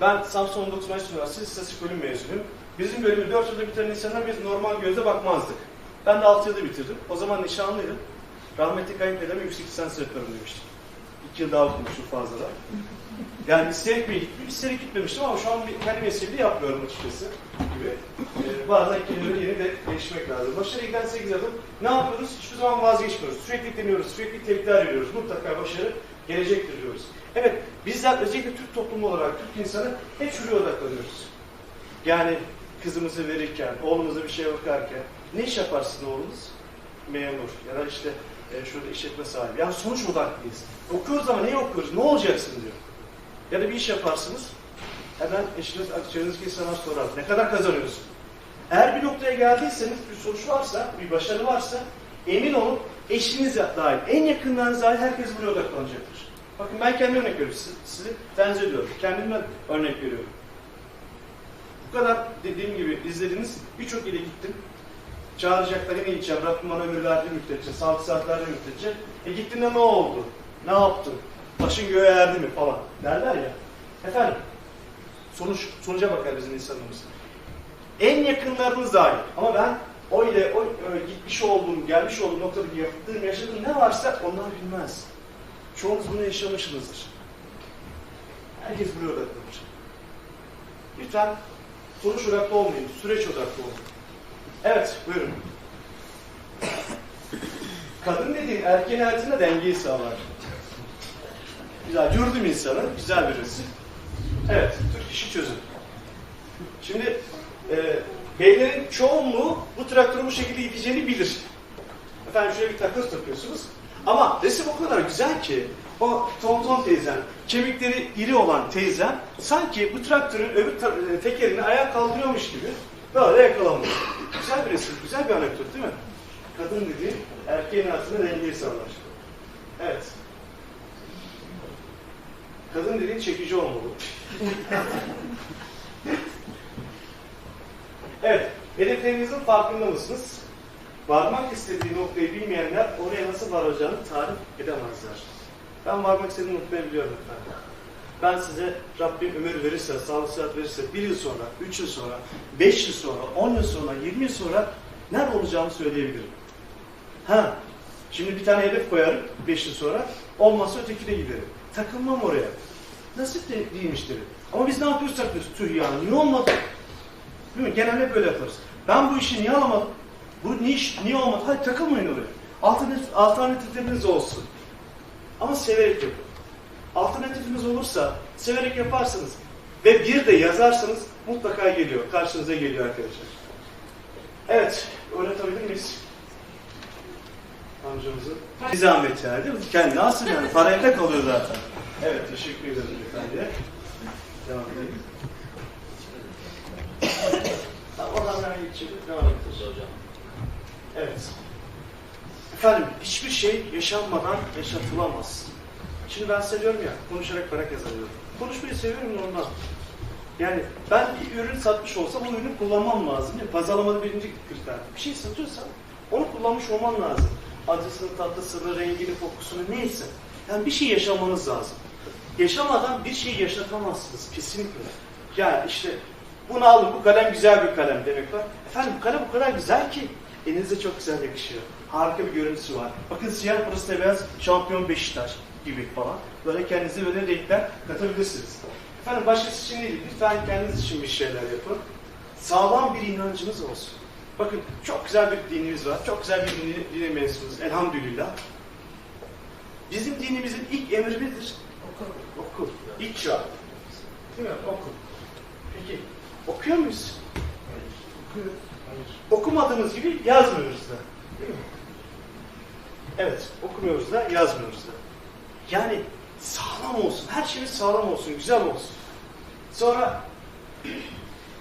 Ben Samsun 19 Mayıs Üniversitesi İstatistik Bölüm mezunuyum. Bizim bölümü 4 yılda bitiren insanlar biz normal gözle bakmazdık. Ben de 6 yılda bitirdim. O zaman nişanlıydım. Rahmetli kayınpederim yüksek lisans öğretmenim demişti. 2 yıl daha okumuşum fazladan. Yani isteyerek mi gittim, isteyerek gitmemiştim ama şu an bir kendi mesleğimi yapmıyorum açıkçası gibi. Ee, bazen kelimeleri yeni de değişmek lazım. Başarıya giden 8 adım. Ne yapıyoruz? Hiçbir zaman vazgeçmiyoruz. Sürekli deniyoruz, sürekli tekrar ediyoruz. Mutlaka başarı gelecektir diyoruz. Evet, bizler özellikle Türk toplumu olarak, Türk insanı hep şuraya odaklanıyoruz. Yani kızımızı verirken, oğlumuza bir şey bakarken, ne iş yaparsın oğlunuz? Memur ya da işte e, şurada işletme sahibi. Yani sonuç odaklıyız. Okuyoruz ama ne okuyoruz? Ne olacaksın diyor. Ya da bir iş yaparsınız. Hemen eşiniz, aktörünüz ki sana sorar. Ne kadar kazanıyorsun? Eğer bir noktaya geldiyseniz, bir sonuç varsa, bir başarı varsa emin olun eşiniz dahil, en yakınlarınız dahil herkes buraya odaklanacaktır. Bakın ben kendi örnek veriyorum. Sizi, sizi tenzih ediyorum. Kendimden örnek veriyorum. Bu kadar dediğim gibi izlediniz. Birçok ile gittim. Çağıracaklar yine gideceğim. Rabbim bana ömür verdiği müddetçe, sağlık saatlerce müddetçe. E gittiğinde ne oldu? Ne yaptın? Başın göğe erdi mi falan derler ya. Efendim, sonuç, sonuca bakar bizim insanımız. En yakınlarınız dahil. Ama ben o ile o e, gitmiş olduğum, gelmiş olduğum noktada yaptığım, yaşadığım ne varsa onlar bilmez. Çoğunuz bunu yaşamışsınızdır. Herkes buraya odaklanır. Lütfen sonuç odaklı olmayın, süreç odaklı olun. Evet, buyurun. Kadın dediğin erkeğin hayatında dengeyi sağlar. Güzel, yurdum insanı, güzel bir resim. Evet, Türk işi çözüm. Şimdi e, beylerin çoğunluğu bu traktörü bu şekilde iteceğini bilir. Efendim şöyle bir takır takıyorsunuz. Ama resim o kadar güzel ki o tonton teyzen, kemikleri iri olan teyzen sanki bu traktörün öbür ta- e, tekerini ayağa kaldırıyormuş gibi böyle yakalanmış. Güzel bir resim, güzel bir anekdot değil mi? Kadın dediği erkeğin hayatında dengeyi sağlar. Evet. Kadın dediğin çekici olmalı. evet, hedeflerinizin farkında mısınız? Varmak istediği noktayı bilmeyenler oraya nasıl varacağını tarif edemezler. Ben varmak istediğim noktayı biliyorum efendim. Ben size Rabbim ömür verirse, sağlık sıhhat verirse bir yıl sonra, üç yıl sonra, beş yıl sonra, on yıl sonra, yirmi yıl sonra nerede olacağımı söyleyebilirim. Ha, şimdi bir tane hedef koyarım beş yıl sonra, olmazsa ötekine giderim. Takılmam oraya. Nasip de değilmiş derim. Ama biz ne yapıyoruz takılıyoruz? Tüh yani, niye olmadı? Değil mi? Genelde böyle yaparız. Ben bu işi niye alamadım? Bu niye, iş- niye olmadı? Hayır takılmayın oraya. Alternatif, alternatifleriniz olsun. Ama severek yapın. Alternatifiniz olursa severek yaparsınız. Ve bir de yazarsanız mutlaka geliyor. Karşınıza geliyor arkadaşlar. Evet. Oynatabilir miyiz? Amcamızı. Bir zahmet yani değil mi? Kendi nasıl yani? Para evde kalıyor zaten. Evet. Teşekkür ederim efendiye. Devam edelim. Tamam, geçelim. Devam hocam. Evet. Efendim hiçbir şey yaşanmadan yaşatılamaz. Şimdi ben size diyorum ya konuşarak para kazanıyorum. Konuşmayı seviyorum normal. Yani ben bir ürün satmış olsam o ürünü kullanmam lazım. Yani pazarlamada birinci kriter. Bir şey satıyorsam onu kullanmış olman lazım. Acısını, tatlısını, rengini, kokusunu neyse. Yani bir şey yaşamanız lazım. Yaşamadan bir şey yaşatamazsınız kesinlikle. Yani işte bunu alın bu kalem güzel bir kalem demek var. Efendim kalem o kadar güzel ki elinize çok güzel yakışıyor. Harika bir görüntüsü var. Bakın siyah pırasla beyaz şampiyon Beşiktaş gibi falan. Böyle kendinize böyle renkler katabilirsiniz. Efendim başkası için değil, lütfen kendiniz için bir şeyler yapın. Sağlam bir inancınız olsun. Bakın çok güzel bir dinimiz var. Çok güzel bir dine, dine mensubuz. Elhamdülillah. Bizim dinimizin ilk emri nedir? Oku. Oku. İlk. Değil mi? Oku. Peki okuyor muyuz? Okuyoruz. Okumadığımız gibi yazmıyoruz da. Değil mi? Evet, okumuyoruz da, yazmıyoruz da. Yani sağlam olsun, her şeyimiz sağlam olsun, güzel olsun. Sonra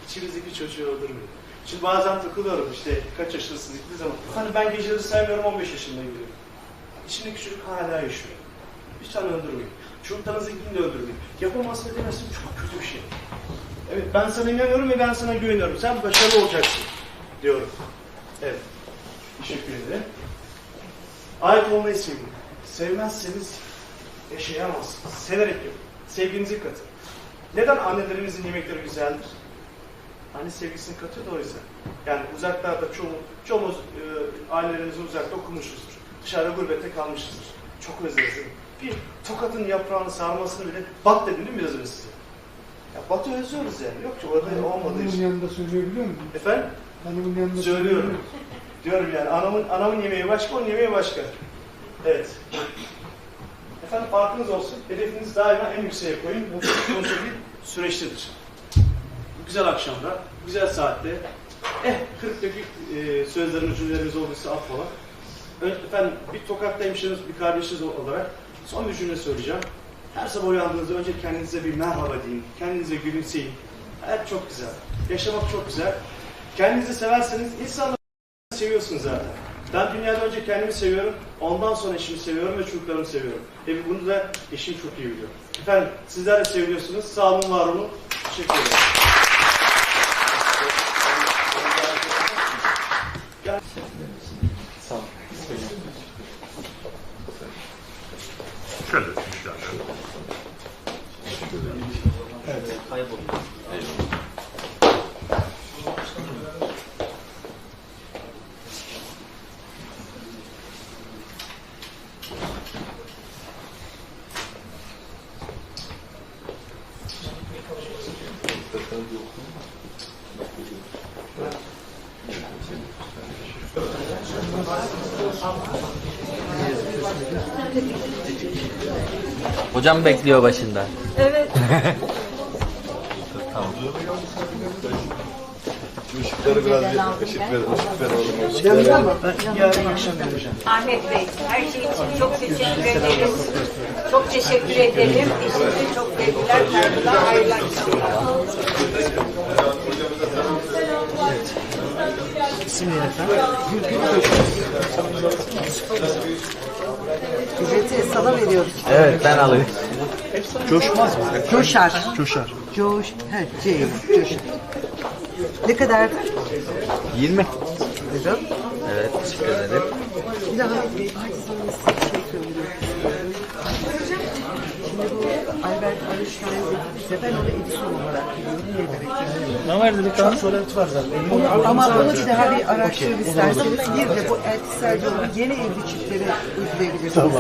içimizdeki çocuğu öldürmeyin. Şimdi bazen takılıyorum işte kaç yaşındasın dediği zaman. Hani ben geceleri saymıyorum 15 yaşındayım diyor. İçimdeki çocuk hala yaşıyor. Lütfen öldürmeyin. Çocuklarınızınkini de öldürmeyin. Yapamazsın demezsin çok kötü bir şey. Evet ben sana inanıyorum ve ben sana güveniyorum. Sen başarılı olacaksın diyorum. Evet. Teşekkür ederim. Ait olmayı sevin. Sevmezseniz yaşayamazsınız. Severek yapın. Sevginizi katın. Neden annelerimizin yemekleri güzeldir? Anne sevgisini katıyor da o yüzden. Yani uzaklarda çoğu, çoğumuz e, ailelerimizin uzakta okumuşuzdur. Dışarıda gurbette kalmışızdır. Çok özleriz? Bir tokatın yaprağını sarmasını bile bat dedim değil mi biraz size? Ya batı özlüyoruz yani. Yok ki orada olmadığı Hanımın için. yanında söyleyebiliyor musun? Efendim? Hanımın yanında Söylüyorum. Diyorum yani anamın anamın yemeği başka, onun yemeği başka. Evet. Efendim farkınız olsun. Hedefinizi daima en yükseğe koyun. Bu sonuçta bir süreçtedir. Bu güzel akşamda, güzel saatte. Eh, kırık dökük e, sözlerimiz, cümlelerimiz olduysa affola. Efendim bir tokatta hemşeriniz, bir kardeşiniz olarak son bir cümle söyleyeceğim. Her sabah uyandığınızda önce kendinize bir merhaba deyin. Kendinize gülümseyin. Hayat çok güzel. Yaşamak çok güzel. Kendinizi severseniz insanlar seviyorsun zaten. Ben dünyada önce kendimi seviyorum, ondan sonra eşimi seviyorum ve çocuklarımı seviyorum. Ve bunu da eşim çok iyi biliyor. Efendim sizler de seviyorsunuz. Sağ olun, var olun. Teşekkür ederim. Şöyle tutmuşlar. Hocam bekliyor başında. Evet. Işıkları biraz bir ışık ver, ışık ver oğlum. Yarın akşam göreceğim. Ahmet Bey, her şey için çok teşekkür ederiz. Çok teşekkür ederim. Eşinize çok sevgiler, saygılar, hayırlı akşamlar. Ücreti sana veriyoruz. Evet ben alayım. Coşmaz mı? Coşar. Coşar. Coş. He, C. Coşar. Ne kadardır? 20. Buyurun. Evet teşekkür ederim. Bir daha hadi sana bir şey söyleyeyim. Şimdi bu Albert Einstein size ben onu Edison olarak biliyorum. Niye demek? Ne var dedik lan? Söylenti var zaten. Ama onu bir daha bir araştırın isterseniz. Bir de bu eltisel yolu yeni evli çiftlere uygulayabilirsiniz. Tamam.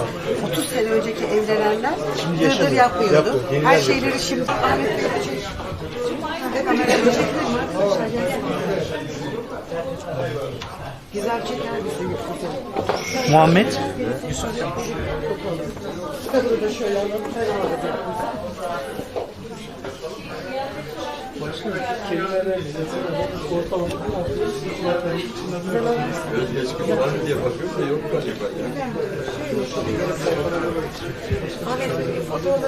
30 sene önceki evlenenler Şimdi dırdır yapmıyordu. Yapmıyor. Yeniler Her yapıyor. şeyleri şimdi Ahmet Bey çek. Ve kamera çekilir mi? Güzel çeker misin? Muhammed. Kadını da şöyle. Ahmet fotoğrafı